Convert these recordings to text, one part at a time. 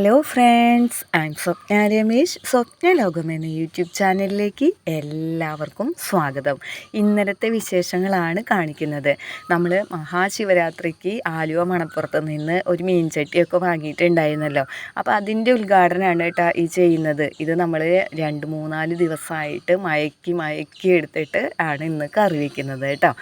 Hello friends and Swapna Ramesh Swapna Lokam എന്ന YouTube ചാനലിലേക്ക് എല്ലാവർക്കും സ്വാഗതം. ഇന്നലത്തെ വിശേഷങ്ങളാണ് കാണിക്കുന്നത്. നമ്മൾ മഹാശിവരാത്രിക്ക് ആലുവ മണപ്പുറത്ത് നിന്ന് ഒരു മീൻചട്ടിയൊക്കെ വാങ്ങിയിട്ടുണ്ടായിരുന്നല്ലോ. അപ്പോൾ അതിന്റെ ഉദ്ഘാടനമാണ് കേട്ടോ ഈ ചെയ്യുന്നത്. ഇത് നമ്മൾ രണ്ട് മൂന്നാൽ ദിവസമായിട്ട് മയക്കി മയക്കി എടുത്തിട്ട് ആണ് ഇന്ന് കറി വയ്ക്കുന്നത് കേട്ടോ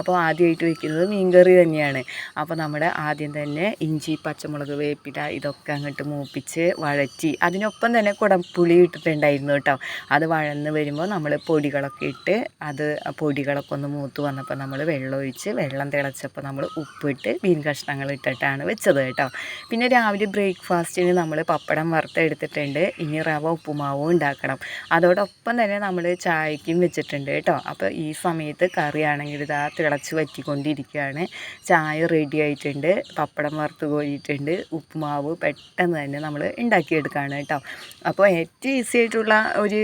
അപ്പോൾ ആദ്യമായിട്ട് വയ്ക്കുന്നത് മീൻകറി തന്നെയാണ്. അപ്പോൾ നമ്മുടെ ആദ്യം തന്നെ ഇഞ്ചി പച്ചമുളക് വേപ്പില ഇതൊക്കെ അങ്ങോട്ട് മൂപ്പിച്ച് വഴറ്റി. അതിനൊപ്പം തന്നെ കുടംപുളി ഇട്ടിട്ടുണ്ടായിരുന്നു കേട്ടോ. അത് വഴന്ന് വരുമ്പോൾ നമ്മൾ പൊടികളൊക്കെ ഇട്ട് അത് പൊടികളൊക്കെ ഒന്ന് മൂത്ത് വന്നപ്പോൾ നമ്മൾ വെള്ളം ഒഴിച്ച് വെള്ളം തിളച്ചപ്പോൾ നമ്മൾ ഉപ്പിട്ട് മീൻ കഷ്ണങ്ങൾ ഇട്ടിട്ടാണ് വെച്ചത് കേട്ടോ. പിന്നെ രാവിലെ ബ്രേക്ക്ഫാസ്റ്റിന് നമ്മൾ പപ്പടം വറുത്തെടുത്തിട്ടുണ്ട്. ഇനി റവ ഉപ്പുമാവും ഉണ്ടാക്കണം. അതോടൊപ്പം തന്നെ നമ്മൾ ചായക്കും വെച്ചിട്ടുണ്ട് കേട്ടോ. അപ്പോൾ ഈ സമയത്ത് കറിയാണെങ്കിൽ ഇതാ തിളച്ച് വറ്റിക്കൊണ്ടിരിക്കുകയാണ്. ചായ റെഡി ആയിട്ടുണ്ട്. പപ്പടം വറുത്ത് കോരിയിട്ടുണ്ട്. ഉപ്പുമാവ് പെട്ടെന്ന് തന്നെ നമ്മൾ ഉണ്ടാക്കിയെടുക്കുകയാണ് കേട്ടോ. അപ്പോൾ ഏറ്റവും ഈസി ആയിട്ടുള്ള ഒരു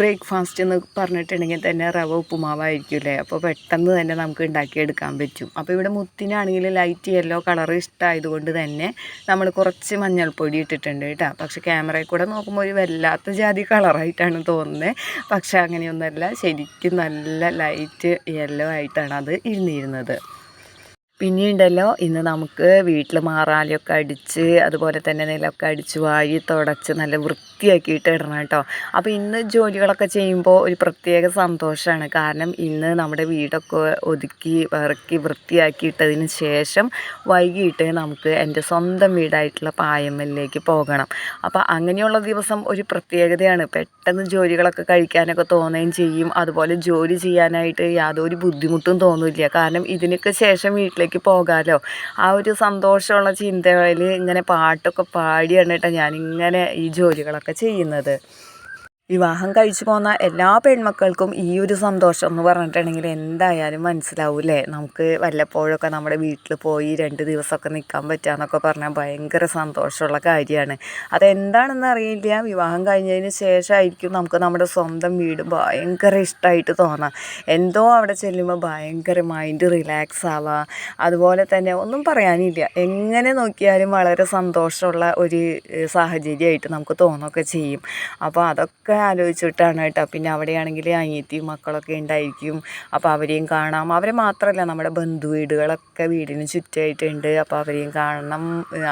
ബ്രേക്ക്ഫാസ്റ്റ് എന്ന് പറഞ്ഞിട്ടുണ്ടെങ്കിൽ തന്നെ റവ ഉപ്പുമാവായിരിക്കുമല്ലേ അപ്പോൾ പെട്ടെന്ന് തന്നെ നമുക്ക് ഉണ്ടാക്കിയെടുക്കാൻ പറ്റും. അപ്പോൾ ഇവിടെ മുത്തിനാണെങ്കിൽ ലൈറ്റ് യെല്ലോ കളർ ഇഷ്ടമായതുകൊണ്ട് തന്നെ നമ്മൾ കുറച്ച് മഞ്ഞൾപ്പൊടി ഇട്ടിട്ടുണ്ട് കേട്ടോ. പക്ഷേ ക്യാമറയിൽ കൂടെ നോക്കുമ്പോൾ ഒരു വല്ലാത്ത ജാതി കളറായിട്ടാണ് തോന്നുന്നത്. പക്ഷേ അങ്ങനെയൊന്നുമല്ല ശരിക്കും നല്ല ലൈറ്റ് യെല്ലോ ആയിട്ടാണ് അത് ഇരുന്നിരുന്നത്. പിന്നെയുണ്ടല്ലോ ഇന്ന് നമുക്ക് വീട്ടിൽ മാറാലൊക്കെ അടിച്ച് അതുപോലെ തന്നെ നിലമൊക്കെ അടിച്ച് വാരി തുടച്ച് നല്ല വൃത്തിയാക്കിയിട്ട് ഇടണം കേട്ടോ. അപ്പോൾ ഇന്ന് ജോലികളൊക്കെ ചെയ്യുമ്പോൾ ഒരു പ്രത്യേക സന്തോഷമാണ് കാരണം ഇന്ന് നമ്മുടെ വീടൊക്കെ ഒതുക്കി ഇറക്കി വൃത്തിയാക്കിയിട്ടതിന് ശേഷം വൈകിട്ട് നമുക്ക് എന്റെ സ്വന്തം വീടായിട്ടുള്ള പായമ്മലിലേക്ക് പോകണം. അപ്പോൾ അങ്ങനെയുള്ള ദിവസം ഒരു പ്രത്യേകതയാണ്. പെട്ടെന്ന് ജോലികളൊക്കെ കഴിക്കാനൊക്കെ തോന്നുകയും ചെയ്യും. അതുപോലെ ജോലി ചെയ്യാനായിട്ട് യാതൊരു ബുദ്ധിമുട്ടും തോന്നില്ല. കാരണം ഇതിനൊക്കെ ശേഷം വീട്ടിലേക്ക് വീട്ടിലേക്ക് പോകാമല്ലോ ആ ഒരു സന്തോഷമുള്ള ചിന്തയിൽ ഇങ്ങനെ പാട്ടൊക്കെ പാടിയാണ് കേട്ടോ ഞാനിങ്ങനെ ഈ ജോലികളൊക്കെ ചെയ്യുന്നത്. വിവാഹം കഴിച്ചു പോകുന്ന എല്ലാ പെൺമക്കൾക്കും ഈ ഒരു സന്തോഷം എന്ന് പറഞ്ഞിട്ടുണ്ടെങ്കിൽ എന്തായാലും മനസ്സിലാവൂലേ നമുക്ക് വല്ലപ്പോഴൊക്കെ നമ്മുടെ വീട്ടിൽ പോയി രണ്ട് ദിവസമൊക്കെ നിൽക്കാൻ പറ്റുക എന്നൊക്കെ പറഞ്ഞാൽ ഭയങ്കര സന്തോഷമുള്ള കാര്യമാണ്. അതെന്താണെന്ന് അറിയില്ല. വിവാഹം കഴിഞ്ഞതിന് ശേഷമായിരിക്കും നമുക്ക് നമ്മുടെ സ്വന്തം വീട് ഭയങ്കര ഇഷ്ടമായിട്ട് തോന്നാം. എന്തോ അവിടെ ചെല്ലുമ്പോൾ ഭയങ്കര മൈൻഡ് റിലാക്സ് ആവാം. അതുപോലെ തന്നെ ഒന്നും പറയാനില്ല. എങ്ങനെ നോക്കിയാലും വളരെ സന്തോഷമുള്ള ഒരു സാഹചര്യമായിട്ട് നമുക്ക് തോന്നുകയൊക്കെ ചെയ്യും. അപ്പോൾ അതൊക്കെ ആലോചിച്ചിട്ടാണ് കേട്ടോ. പിന്നെ അവിടെയാണെങ്കിൽ അനിയത്തിയും മക്കളൊക്കെ ഉണ്ടായിരിക്കും. അപ്പോൾ അവരെയും കാണാം. അവരെ മാത്രമല്ല നമ്മുടെ ബന്ധു വീടുകളൊക്കെ വീടിന് ചുറ്റായിട്ടുണ്ട്. അപ്പോൾ അവരെയും കാണണം.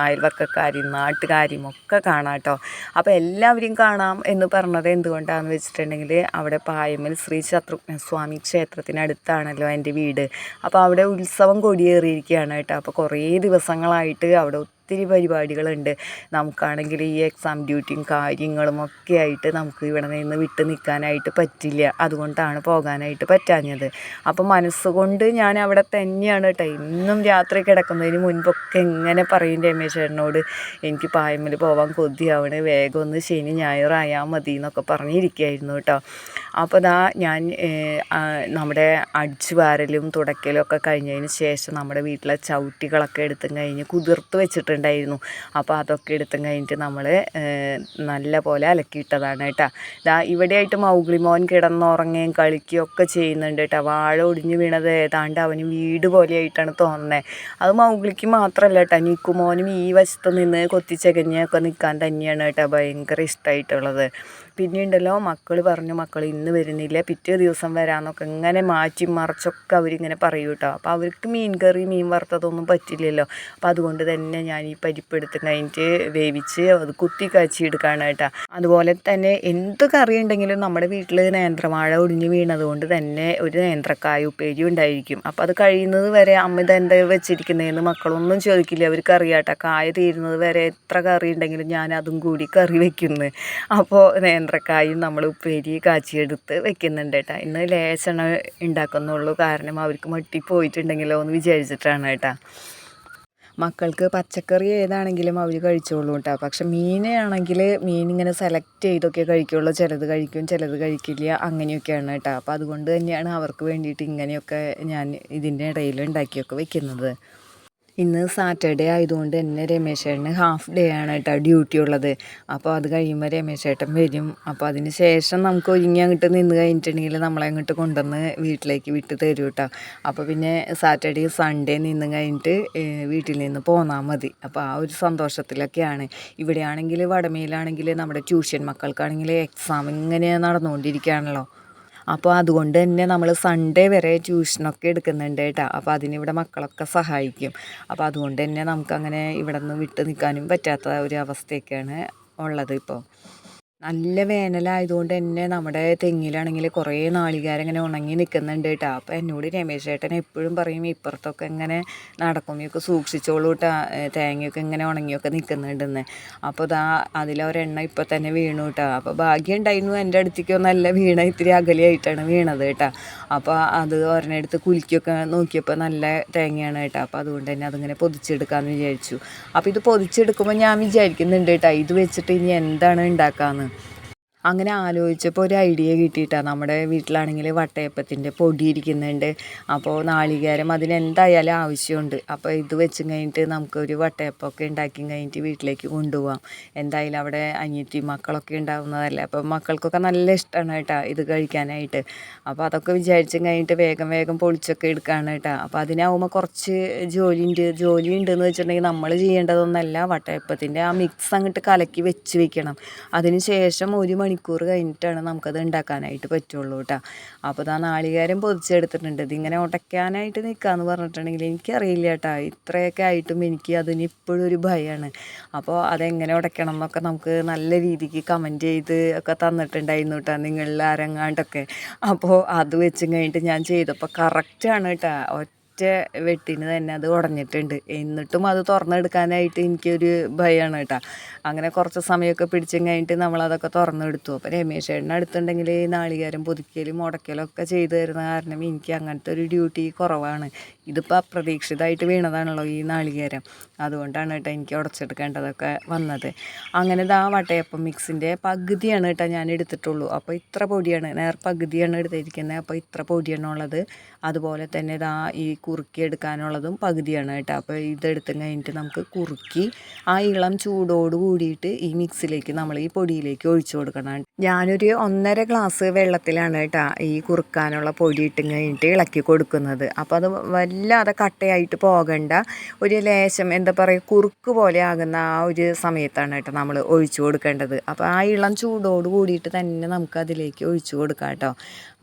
അയൽവക്കക്കാരെയും നാട്ടുകാരെയും ഒക്കെ കാണാം കേട്ടോ. അപ്പോൾ എല്ലാവരെയും കാണാം എന്ന് പറഞ്ഞത് എന്തുകൊണ്ടാണെന്ന് വെച്ചിട്ടുണ്ടെങ്കിൽ അവിടെ പായമ്മൽ ശ്രീ ശത്രുഘ്നസ്വാമി ക്ഷേത്രത്തിനടുത്താണല്ലോ എന്റെ വീട്. അപ്പോൾ അവിടെ ഉത്സവം കൊടിയേറിയിരിക്കുകയാണ് കേട്ടോ. അപ്പോൾ കുറേ ദിവസങ്ങളായിട്ട് അവിടെ ഒത്തിരി പരിപാടികളുണ്ട്. നമുക്കാണെങ്കിൽ ഈ എക്സാം ഡ്യൂട്ടിയും കാര്യങ്ങളും ഒക്കെ ആയിട്ട് നമുക്ക് ഇവിടെ നിന്ന് വിട്ട് നിൽക്കാനായിട്ട് പറ്റില്ല. അതുകൊണ്ടാണ് പോകാനായിട്ട് പറ്റാഞ്ഞത്. അപ്പോൾ മനസ്സുകൊണ്ട് ഞാൻ അവിടെ തന്നെയാണ് കേട്ടോ ഇന്നും രാത്രി കിടക്കുന്നതിന് മുൻപൊക്കെ എങ്ങനെ പറയും രമേശേട്ടനോട് എനിക്ക് പായമ്മൽ പോകാൻ കൊതിയാവണേ. വേഗം ഒന്ന് ശനി ഞായറായാൽ മതി എന്നൊക്കെ പറഞ്ഞിരിക്കുകയായിരുന്നു കേട്ടോ അപ്പോൾ ദാ ഞാൻ നമ്മുടെ അടിച്ചു വാരലും തുടക്കലും ഒക്കെ കഴിഞ്ഞതിന് ശേഷം നമ്മുടെ വീട്ടിലെ ചവിട്ടികളൊക്കെ എടുത്തും കഴിഞ്ഞ് കുതിർത്ത് വെച്ചിട്ടുണ്ടായിരുന്നു. അപ്പോൾ അതൊക്കെ എടുത്തും കഴിഞ്ഞിട്ട് നമ്മൾ നല്ല പോലെ അലക്കിയിട്ടതാണ് കേട്ടോ. ദാ ഇവിടെയായിട്ട് മൗഗ്ലി മോൻ കിടന്നുറങ്ങുകയും കളിക്കുകയും ഒക്കെ ചെയ്യുന്നുണ്ട് കേട്ടോ. വാഴ ഒടിഞ്ഞ് വീണത് ഏതാണ്ട് അവന് വീട് പോലെയായിട്ടാണ് തോന്നുന്നത് അത് മൗഗ്ലിക്ക് മാത്രമല്ല കേട്ടോ. നിക്കുമോനും ഈ വശത്ത് നിന്ന് കൊത്തിച്ചകഞ്ഞൊക്കെ നിൽക്കാൻ തന്നെയാണ് കേട്ടോ ഭയങ്കര ഇഷ്ടമായിട്ടുള്ളത് പിന്നെ ഉണ്ടല്ലോ മക്കൾ പറഞ്ഞു മക്കൾ ഇന്ന് വരുന്നില്ല. പിറ്റേ ദിവസം വരാമെന്നൊക്കെ ഇങ്ങനെ മാറ്റി മറിച്ചൊക്കെ അവരിങ്ങനെ പറയും കേട്ടോ. അപ്പോൾ അവർക്ക് മീൻ കറി മീൻ വറുത്തതൊന്നും പറ്റില്ലല്ലോ. അപ്പോൾ അതുകൊണ്ട് തന്നെ ഞാൻ ഈ പരിപ്പെടുത്ത് കഴിഞ്ഞിട്ട് വേവിച്ച് അത് കുത്തി കാച്ചി എടുക്കുകയാണ് കേട്ടോ. അതുപോലെ തന്നെ എന്ത് കറി ഉണ്ടെങ്കിലും നമ്മുടെ വീട്ടിൽ നേന്ത്രവാഴ ഒടിഞ്ഞ് വീണതുകൊണ്ട് തന്നെ ഒരു നേന്ത്രക്കായ ഉപ്പേരി ഉണ്ടായിരിക്കും. അപ്പോൾ അത് കഴിയുന്നത് വരെ അമ്മ ഇതെന്താ വെച്ചിരിക്കുന്നതെന്ന് മക്കളൊന്നും ചോദിക്കില്ല. അവർക്ക് അറിയാട്ടോ കായ തീരുന്നത് വരെ എത്ര കറി ഉണ്ടെങ്കിലും ഞാൻ അതും കൂടി കറി വയ്ക്കുന്നത് അപ്പോൾ നേന്ത്രക്കായും നമ്മൾ ഉപ്പേരി കാച്ചിയെടുത്ത് വെക്കുന്നുണ്ട് കേട്ടോ. ഇന്ന് ലേശണ ഉണ്ടാക്കുന്നുള്ളൂ കാരണം അവർക്ക് മട്ടി പോയിട്ടുണ്ടെങ്കിലോ എന്ന് വിചാരിച്ചിട്ടാണ് കേട്ടോ. മക്കൾക്ക് പച്ചക്കറി ഏതാണെങ്കിലും അവർ കഴിച്ചോളൂ കേട്ടോ. പക്ഷെ മീനാണെങ്കിൽ മീൻ ഇങ്ങനെ സെലക്ട് ചെയ്തൊക്കെ കഴിക്കുള്ളൂ. ചിലത് കഴിക്കും ചിലത് കഴിക്കില്ല. അങ്ങനെയൊക്കെയാണ് കേട്ടോ. അപ്പോൾ അതുകൊണ്ട് തന്നെയാണ് അവർക്ക് വേണ്ടിയിട്ട് ഇങ്ങനെയൊക്കെ ഞാൻ ഇതിന്റെ ഇടയിൽ ഉണ്ടാക്കിയൊക്കെ വെക്കുന്നത്. ഇന്ന് സാറ്റർഡേ ആയതുകൊണ്ട് തന്നെ രമേശ് ചേട്ടന് ഹാഫ് ഡേ ആണ് കേട്ടോ ഡ്യൂട്ടി ഉള്ളത്. അപ്പോൾ അത് കഴിയുമ്പോൾ രമേശേട്ടൻ വരും. അപ്പോൾ അതിന് ശേഷം നമുക്ക് ഒരുങ്ങി അങ്ങോട്ട് നിന്ന് കഴിഞ്ഞിട്ടുണ്ടെങ്കിൽ നമ്മളെ അങ്ങോട്ട് കൊണ്ടുവന്ന് വീട്ടിലേക്ക് വിട്ട് തരും കേട്ടോ. അപ്പോൾ പിന്നെ സാറ്റർഡേ സൺഡേ നിന്ന് കഴിഞ്ഞിട്ട് വീട്ടിൽ നിന്ന് പോന്നാൽ മതി. അപ്പോൾ ആ ഒരു സന്തോഷത്തിലൊക്കെയാണ്. ഇവിടെയാണെങ്കിൽ വടമയിലാണെങ്കിൽ നമ്മുടെ ട്യൂഷൻ മക്കൾക്കാണെങ്കിൽ എക്സാം ഇങ്ങനെ നടന്നുകൊണ്ടിരിക്കുകയാണല്ലോ. അപ്പോൾ അതുകൊണ്ട് തന്നെ നമ്മൾ സൺഡേ വരെ ട്യൂഷനൊക്കെ എടുക്കുന്നുണ്ട് കേട്ടോ. അപ്പോൾ അതിനിവിടെ മക്കളൊക്കെ സഹായിക്കും. അപ്പോൾ അതുകൊണ്ട് തന്നെ നമുക്കങ്ങനെ ഇവിടെ നിന്ന് വിട്ട് നിൽക്കാനും പറ്റാത്ത ഒരു അവസ്ഥയൊക്കെയാണ് ഉള്ളത് ഇപ്പോൾ നല്ല വേനലായതുകൊണ്ട് തന്നെ നമ്മുടെ തെങ്ങിലാണെങ്കിൽ കുറേ നാളികാരം ഇങ്ങനെ ഉണങ്ങി നിൽക്കുന്നുണ്ട് കേട്ടോ. അപ്പോൾ എന്നോട് രമേശ് ചേട്ടൻ എപ്പോഴും പറയും ഇപ്പുറത്തൊക്കെ ഇങ്ങനെ നടക്കുമ്പോഴൊക്കെ സൂക്ഷിച്ചോളൂ കേട്ടോ തേങ്ങയൊക്കെ ഇങ്ങനെ ഉണങ്ങിയൊക്കെ നിൽക്കുന്നുണ്ടെന്ന്. അപ്പോൾ ഇതാ അതിലൊരെണ്ണ ഇപ്പോൾ തന്നെ വീണു കേട്ടോ അപ്പോൾ ഭാഗ്യം ഉണ്ടായിരുന്നു എന്റെ അടുത്തേക്കോ നല്ല വീണ ഇത്തിരി അകലെയായിട്ടാണ് വീണത് കേട്ടോ അപ്പോൾ അത് ഒരെണ്ണെടുത്ത് കുലുക്കിയൊക്കെ നോക്കിയപ്പോൾ നല്ല തേങ്ങയാണ് കേട്ടോ അപ്പോൾ അതുകൊണ്ട് തന്നെ അതിങ്ങനെ പൊതിച്ചെടുക്കാമെന്ന് വിചാരിച്ചു. അപ്പോൾ ഇത് പൊതിച്ചെടുക്കുമ്പോൾ ഞാൻ വിചാരിക്കുന്നുണ്ട് കേട്ടോ ഇത് വെച്ചിട്ട് ഇനി എന്താണ് ഉണ്ടാക്കാമെന്ന് അങ്ങനെ ആലോചിച്ചപ്പോൾ ഒരു ഐഡിയ കിട്ടിയിട്ടാണ് നമ്മുടെ വീട്ടിലാണെങ്കിൽ വട്ടയപ്പത്തിന്റെ പൊടി ഇരിക്കുന്നുണ്ട്. അപ്പോൾ നാളികേരം അതിന് എന്തായാലും ആവശ്യമുണ്ട്. അപ്പോൾ ഇത് വെച്ച് കഴിഞ്ഞിട്ട് നമുക്കൊരു വട്ടയപ്പമൊക്കെ ഉണ്ടാക്കി കഴിഞ്ഞിട്ട് വീട്ടിലേക്ക് കൊണ്ടുപോകാം എന്തായാലും അവിടെ അനിയത്തി മക്കളൊക്കെ ഉണ്ടാവുന്നതല്ലേ. അപ്പോൾ മക്കൾക്കൊക്കെ നല്ല ഇഷ്ടമാണ് കേട്ടോ ഇത് കഴിക്കാനായിട്ട്. അപ്പോൾ അതൊക്കെ വിചാരിച്ചും കഴിഞ്ഞിട്ട് വേഗം വേഗം പൊളിച്ചൊക്കെ എടുക്കുകയാണ് കേട്ടോ. അപ്പോൾ അതിനാവുമ്പോൾ കുറച്ച് ജോലിയുണ്ട്. ജോലി ഉണ്ടെന്ന് വെച്ചിട്ടുണ്ടെങ്കിൽ നമ്മൾ ചെയ്യേണ്ടതൊന്നല്ല വട്ടയപ്പത്തിന്റെ ആ മിക്സ് അങ്ങോട്ട് കലക്കി വെച്ച് വെക്കണം. അതിന് ശേഷം ഒരു മണിക്കൂർ കഴിഞ്ഞിട്ടാണ് നമുക്കത് ഉണ്ടാക്കാനായിട്ട് പറ്റുള്ളൂ കേട്ടോ. അപ്പോൾ ഇതാ നാളികേരം പൊതിച്ചെടുത്തിട്ടുണ്ട്. ഇതിങ്ങനെ ഉടയ്ക്കാനായിട്ട് നിൽക്കാന്ന് പറഞ്ഞിട്ടുണ്ടെങ്കിൽ എനിക്കറിയില്ല കേട്ടോ. ഇത്രയൊക്കെ ആയിട്ടും എനിക്ക് അതിന് ഇപ്പോഴും ഒരു ഭയമാണ് അപ്പോൾ അതെങ്ങനെ ഉടയ്ക്കണം എന്നൊക്കെ നമുക്ക് നല്ല രീതിക്ക് കമന്റ് ചെയ്ത് ഒക്കെ തന്നിട്ടുണ്ടായിരുന്നു കേട്ടോ നിങ്ങളിൽ അരങ്ങാണ്ടൊക്കെ അപ്പോൾ അത് വെച്ചും കഴിഞ്ഞിട്ട് ഞാൻ ചെയ്തപ്പോൾ കറക്റ്റാണ് കേട്ടോ. ഒറ്റ വെട്ടിന് തന്നെ അത് ഉടഞ്ഞിട്ടുണ്ട്. എന്നിട്ടും അത് തുറന്നെടുക്കാനായിട്ട് എനിക്കൊരു ഭയമാണ് കേട്ടോ. അങ്ങനെ കുറച്ച് സമയമൊക്കെ പിടിച്ചും കഴിഞ്ഞിട്ട് നമ്മളതൊക്കെ തുറന്നെടുത്തു. അപ്പോൾ രമേശ് ചേട്ടന്റെ അടുത്തുണ്ടെങ്കിൽ നാളികേരം പുതുക്കലും മുടക്കലും ഒക്കെ ചെയ്തു തരുന്ന കാരണം എനിക്ക് അങ്ങനത്തെ ഒരു ഡ്യൂട്ടി കുറവാണ്. ഇതിപ്പോൾ അപ്രതീക്ഷിതമായിട്ട് വീണതാണല്ലോ ഈ നാളികേരം. അതുകൊണ്ടാണ് കേട്ടോ എനിക്ക് ഉടച്ചെടുക്കേണ്ടതൊക്കെ വന്നത്. അങ്ങനെ ഇതാ വട്ടയപ്പം മിക്സിന്റെ പകുതിയാണ് കേട്ടോ ഞാൻ എടുത്തിട്ടുള്ളൂ. അപ്പോൾ ഇത്ര പൊടിയാണ് നേർ പകുതിയാണ് എടുത്തിരിക്കുന്നത്. അപ്പോൾ ഇത്ര പൊടിയാണ് ഉള്ളത് അതുപോലെ തന്നെ ഇതാ ഈ കുറുക്കി എടുക്കാനുള്ളതും പകുതിയാണ് കേട്ടോ. അപ്പോൾ ഇതെടുത്ത് കഴിഞ്ഞിട്ട് നമുക്ക് കുറുക്കി ആ ഇളം ചൂടോട് കൂടിയിട്ട് ഈ മിക്സിലേക്ക് നമ്മൾ ഈ പൊടിയിലേക്ക് ഒഴിച്ചു കൊടുക്കണം. ഞാനൊരു ഒന്നര ഗ്ലാസ് വെള്ളത്തിലാണ് കേട്ടോ ഈ കുറുക്കാനുള്ള പൊടി ഇട്ട് കഴിഞ്ഞിട്ട് ഇളക്കി കൊടുക്കുന്നത്. അപ്പോൾ അത് വല്ലാതെ കട്ടയായിട്ട് പോകണ്ട. ഒരു ലേശം എന്താ പറയുക കുറുക്ക് പോലെ ആകുന്ന ആ ഒരു സമയത്താണ് കേട്ടോ നമ്മൾ ഒഴിച്ചു കൊടുക്കേണ്ടത്. അപ്പോൾ ആ ഇളം ചൂടോട് കൂടിയിട്ട് തന്നെ നമുക്ക് അതിലേക്ക് ഒഴിച്ചു കൊടുക്കാം കേട്ടോ.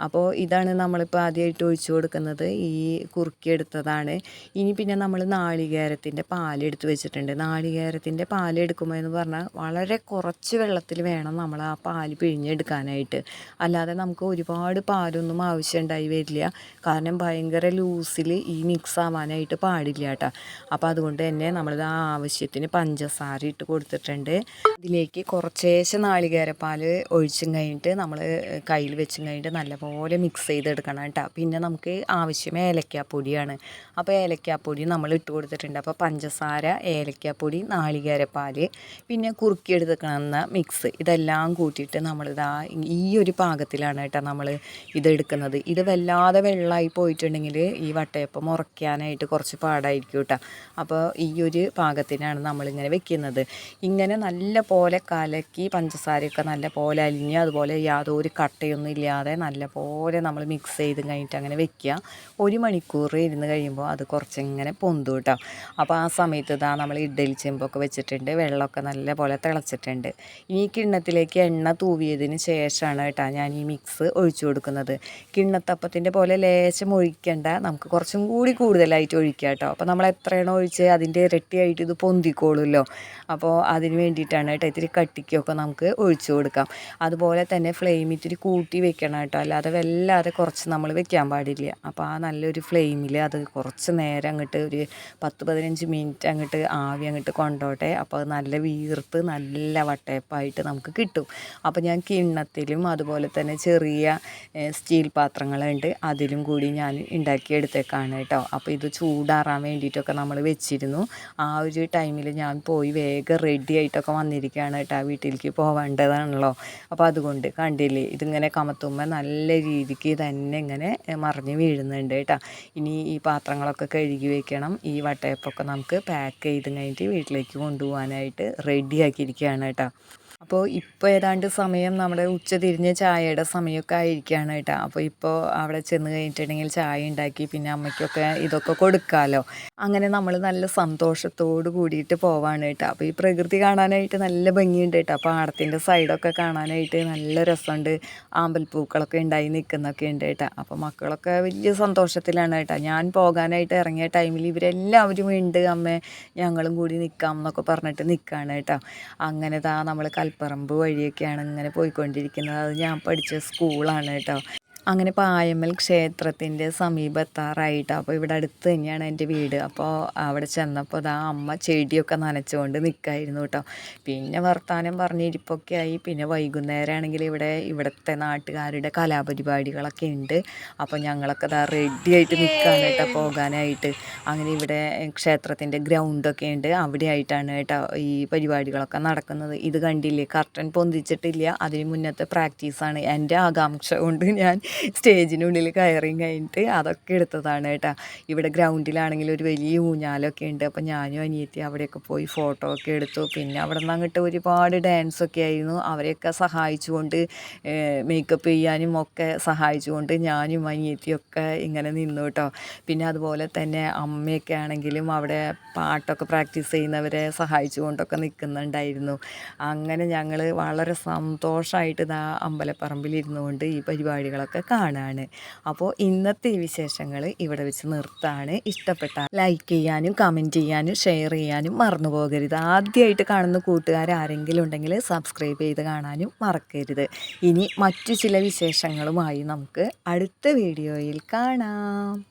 അപ്പോൾ ഇതാണ് നമ്മളിപ്പോൾ ആദ്യമായിട്ട് ഒഴിച്ചു കൊടുക്കുന്നത്. ഈ കുറുക്കിയെടുത്തതാണ് ഇനി പിന്നെ നമ്മൾ നാളികേരത്തിന്റെ പാലെടുത്ത് വെച്ചിട്ടുണ്ട്. നാളികേരത്തിന്റെ പാലെടുക്കുമ്പോൾ എന്ന് പറഞ്ഞാൽ വളരെ കുറച്ച് വെള്ളത്തിൽ വേണം നമ്മൾ ആ പാൽ പിഴിഞ്ഞെടുക്കാനായിട്ട്. അല്ലാതെ നമുക്ക് ഒരുപാട് പാലൊന്നും ആവശ്യമുണ്ടായി വരില്ല. കാരണം ഭയങ്കര ലൂസിൽ ഈ മിക്സ് ആവാനായിട്ട് പാടില്ല കേട്ടോ. അപ്പോൾ അതുകൊണ്ട് തന്നെ നമ്മളിത് ആവശ്യത്തിന് പഞ്ചസാര ഇട്ട് കൊടുത്തിട്ടുണ്ട്. ഇതിലേക്ക് കുറച്ചേശം നാളികേരപ്പാൽ ഒഴിച്ചും കഴിഞ്ഞിട്ട് നമ്മൾ കയ്യിൽ വെച്ചും കഴിഞ്ഞിട്ട് നല്ലപോലെ മിക്സ് ചെയ്തെടുക്കണം കേട്ടോ. പിന്നെ നമുക്ക് ആവശ്യം ഏലക്കാപ്പൊടിയാണ്. അപ്പോൾ ഏലക്കാപ്പൊടി നമ്മൾ ഇട്ട് കൊടുത്തിട്ടുണ്ട്. അപ്പോൾ പഞ്ചസാര ഏലക്കാപ്പൊടി നാളികേരപ്പാൽ പിന്നെ കുറുക്കിയെടുക്കുന്ന മിക്സ് ഇതെല്ലാം കൂട്ടിയിട്ട് നമ്മളിതാ ഈ ഒരു പാകത്തിലാണ് കേട്ടോ നമ്മൾ ഇതെടുക്കുന്നത്. ഇത് വല്ലാതെ വെള്ളമായി പോയിട്ടുണ്ടെങ്കിൽ ഈ വട്ടയപ്പം ഉറക്കാനായിട്ട് കുറച്ച് പാടായിരിക്കും കേട്ടോ. അപ്പോൾ ഈ ഒരു പാകത്തിനാണ് നമ്മളിങ്ങനെ വെക്കുന്നത്. ഇങ്ങനെ നല്ല പോലെ കലക്കി പഞ്ചസാരയൊക്കെ നല്ല പോലെ അലിഞ്ഞ് അതുപോലെ യാതൊരു കട്ടയൊന്നും ഇല്ലാതെ നല്ല പോലെ നമ്മൾ മിക്സ് ചെയ്ത് കഴിഞ്ഞിട്ട് അങ്ങനെ വെക്കുക. ഒരു മണിക്കൂർ ഇരുന്ന് കഴിയുമ്പോൾ അത് കുറച്ചിങ്ങനെ പൊന്തു കേട്ടോ. അപ്പോൾ ആ സമയത്ത് ഇതാ നമ്മൾ ഇഡ്ഡലി ചെമ്പൊക്കെ വെച്ചിട്ടുണ്ട്. വെള്ളമൊക്കെ നല്ല പോലെ തിളച്ചിട്ടുണ്ട് ഈ കിണ്ണത്തിലേക്ക് എണ്ണ തൂവിയതിന് ശേഷമാണ് കേട്ടോ ഞാൻ ഈ മിക്സ് ഒഴിച്ചു കൊടുക്കുന്നത്. കിണ്ണത്തപ്പത്തിന്റെ പോലെ ലേശം ഒഴിക്കേണ്ട. നമുക്ക് കുറച്ചും കൂടി കൂടുതലായിട്ട് ഒഴിക്കുക കേട്ടോ. അപ്പോൾ നമ്മൾ എത്രയാണോ ഒഴിച്ച് അതിന്റെ ഇരട്ടിയായിട്ട് ഇത് പൊന്തിക്കോളുമല്ലോ. അപ്പോൾ അതിന് വേണ്ടിയിട്ടാണ് കേട്ടോ ഇത്തിരി കട്ടിക്കൊക്കെ നമുക്ക് ഒഴിച്ചു കൊടുക്കാം. അതുപോലെ തന്നെ ഫ്ലെയിം ഇത്തിരി കൂട്ടി വെക്കണം കേട്ടോ. അല്ലാതെ വല്ലാതെ കുറച്ച് നമ്മൾ വെക്കാൻ പാടില്ല. അപ്പോൾ ആ നല്ലൊരു ഫ്ലെയിമിൽ അത് കുറച്ച് നേരം അങ്ങോട്ട് ഒരു പത്ത് പതിനഞ്ച് മിനിറ്റ് അങ്ങോട്ട് ആവി അങ്ങോട്ട് കൊണ്ടോട്ടെ. അപ്പോൾ അത് നല്ല വീർത്ത് നല്ല വട്ടയപ്പായിട്ട് നമുക്ക് കിട്ടും. അപ്പോൾ ഞാൻ കിണ്ണത്തിലും അതുപോലെ തന്നെ ചെറിയ സ്റ്റീൽ പാത്രങ്ങളുണ്ട്. അതിലും കൂടി ഞാൻ ഉണ്ടാക്കിയെടുത്തേക്കാണ് കേട്ടോ. കേട്ടോ. അപ്പോൾ ഇത് ചൂടാറാൻ വേണ്ടിയിട്ടൊക്കെ നമ്മൾ വെച്ചിരുന്നു. ആ ഒരു ടൈമിൽ ഞാൻ പോയി വേഗം റെഡി ആയിട്ടൊക്കെ വന്നിരിക്കുകയാണ് കേട്ടോ വീട്ടിലേക്ക് പോവേണ്ടതാണല്ലോ. അപ്പോൾ അതുകൊണ്ട് കണ്ടില്ലേ ഇതിങ്ങനെ കമത്തുമ്പോൾ നല്ല രീതിക്ക് തന്നെ ഇങ്ങനെ മറിഞ്ഞ് വീഴുന്നുണ്ട് കേട്ടോ. ഇനി ഈ പാത്രങ്ങളൊക്കെ കഴുകി വെക്കണം. ഈ വട്ടയപ്പൊക്കെ നമുക്ക് പാക്ക് ചെയ്ത് കഴിഞ്ഞിട്ട് വീട്ടിലേക്ക് കൊണ്ടുപോകാനായിട്ട് റെഡിയാക്കിയിരിക്കുകയാണ് കേട്ടോ. അപ്പോൾ ഇപ്പോൾ ഏതാണ്ട് സമയം നമ്മുടെ ഉച്ച തിരിഞ്ഞ് ചായയുടെ സമയമൊക്കെ ആയിരിക്കുകയാണ് കേട്ടോ. അപ്പോൾ ഇപ്പോൾ അവിടെ ചെന്ന് കഴിഞ്ഞിട്ടുണ്ടെങ്കിൽ ചായ ഉണ്ടാക്കി പിന്നെ അമ്മയ്ക്കൊക്കെ ഇതൊക്കെ കൊടുക്കാമല്ലോ അങ്ങനെ നമ്മൾ നല്ല സന്തോഷത്തോട് കൂടിയിട്ട് പോവാണ് കേട്ടോ. അപ്പോൾ ഈ പ്രകൃതി കാണാനായിട്ട് നല്ല ഭംഗിയുണ്ട് കേട്ടോ. പാടത്തിന്റെ സൈഡൊക്കെ കാണാനായിട്ട് നല്ല രസമുണ്ട്. ആമ്പൽപ്പൂക്കളൊക്കെ ഉണ്ടായി നിൽക്കുന്നൊക്കെ ഉണ്ട് കേട്ടോ. അപ്പോൾ മക്കളൊക്കെ വലിയ സന്തോഷത്തിലാണ് കേട്ടോ. ഞാൻ പോകാനായിട്ട് ഇറങ്ങിയ ടൈമിൽ ഇവരെല്ലാവരും ഉണ്ട്. അമ്മേ ഞങ്ങളും കൂടി നിൽക്കാം എന്നൊക്കെ പറഞ്ഞിട്ട് നിൽക്കുകയാണ് കേട്ടോ. അങ്ങനെ താ നമ്മൾ കൽപ്പറമ്പ് വഴിയൊക്കെയാണ് ഇങ്ങനെ പോയിക്കൊണ്ടിരിക്കുന്നത്. അത് ഞാൻ പഠിച്ച സ്കൂളാണ് കേട്ടോ. അങ്ങനെ പായമ്മൽ ക്ഷേത്രത്തിന്റെ സമീപത്താറായിട്ട്. അപ്പോൾ ഇവിടെ അടുത്ത് തന്നെയാണ് എന്റെ വീട്. അപ്പോൾ അവിടെ ചെന്നപ്പോൾ അതാ അമ്മ ചെടിയൊക്കെ നനച്ചുകൊണ്ട് നിൽക്കായിരുന്നു കേട്ടോ. പിന്നെ വർത്തമാനം പറഞ്ഞിരിപ്പൊക്കെ ആയി. പിന്നെ വൈകുന്നേരം ആണെങ്കിൽ ഇവിടെ ഇവിടുത്തെ നാട്ടുകാരുടെ കലാപരിപാടികളൊക്കെ ഉണ്ട്. അപ്പോൾ ഞങ്ങളൊക്കെ അതാ റെഡി ആയിട്ട് നിൽക്കുകയാണ് കേട്ടോ പോകാനായിട്ട്. അങ്ങനെ ഇവിടെ ക്ഷേത്രത്തിന്റെ ഗ്രൗണ്ടൊക്കെ ഉണ്ട്. അവിടെ ആയിട്ടാണ് കേട്ടോ ഈ പരിപാടികളൊക്കെ നടക്കുന്നത്. ഇത് കണ്ടില്ലേ? കർട്ടൻ പൊന്തിച്ചിട്ടില്ല. അതിന് മുന്നത്തെ പ്രാക്ടീസാണ്. എന്റെ ആകാംക്ഷ കൊണ്ട് ഞാൻ സ്റ്റേജിനുള്ളിൽ കയറി കഴിഞ്ഞിട്ട് അതൊക്കെ എടുത്തതാണ് കേട്ടോ. ഇവിടെ ഗ്രൗണ്ടിലാണെങ്കിൽ ഒരു വലിയ ഊഞ്ഞാലൊക്കെ ഉണ്ട്. അപ്പോൾ ഞാനും അനിയത്തി അവിടെയൊക്കെ പോയി ഫോട്ടോ ഒക്കെ എടുത്തു. പിന്നെ അവിടെ നിന്ന് അങ്ങോട്ട് ഒരുപാട് ഡാൻസൊക്കെ ആയിരുന്നു. അവരെയൊക്കെ സഹായിച്ചുകൊണ്ട് മേക്കപ്പ് ചെയ്യാനും ഒക്കെ സഹായിച്ചുകൊണ്ട് ഞാനും അനിയത്തിയൊക്കെ ഇങ്ങനെ നിന്നു കേട്ടോ. പിന്നെ അതുപോലെ തന്നെ അമ്മയൊക്കെ ആണെങ്കിലും അവിടെ പാട്ടൊക്കെ പ്രാക്ടീസ് ചെയ്യുന്നവരെ സഹായിച്ചുകൊണ്ടൊക്കെ നിൽക്കുന്നുണ്ടായിരുന്നു. അങ്ങനെ ഞങ്ങൾ വളരെ സന്തോഷമായിട്ട് ഇതാ അമ്പലപ്പറമ്പിൽ ഇരുന്നുകൊണ്ട് ഈ പരിപാടികളൊക്കെ കാണാണ്. അപ്പോൾ ഇന്നത്തെ ഈ വിശേഷങ്ങൾ ഇവിടെ വെച്ച് നിർത്താണ്. ഇഷ്ടപ്പെട്ട ലൈക്ക് ചെയ്യാനും കമന്റ് ചെയ്യാനും ഷെയർ ചെയ്യാനും മറന്നു പോകരുത്. ആദ്യമായിട്ട് കാണുന്ന കൂട്ടുകാർ ആരെങ്കിലും ഉണ്ടെങ്കിൽ സബ്സ്ക്രൈബ് ചെയ്ത് കാണാനും മറക്കരുത്. ഇനി മറ്റു ചില വിശേഷങ്ങളുമായി നമുക്ക് അടുത്ത വീഡിയോയിൽ കാണാം.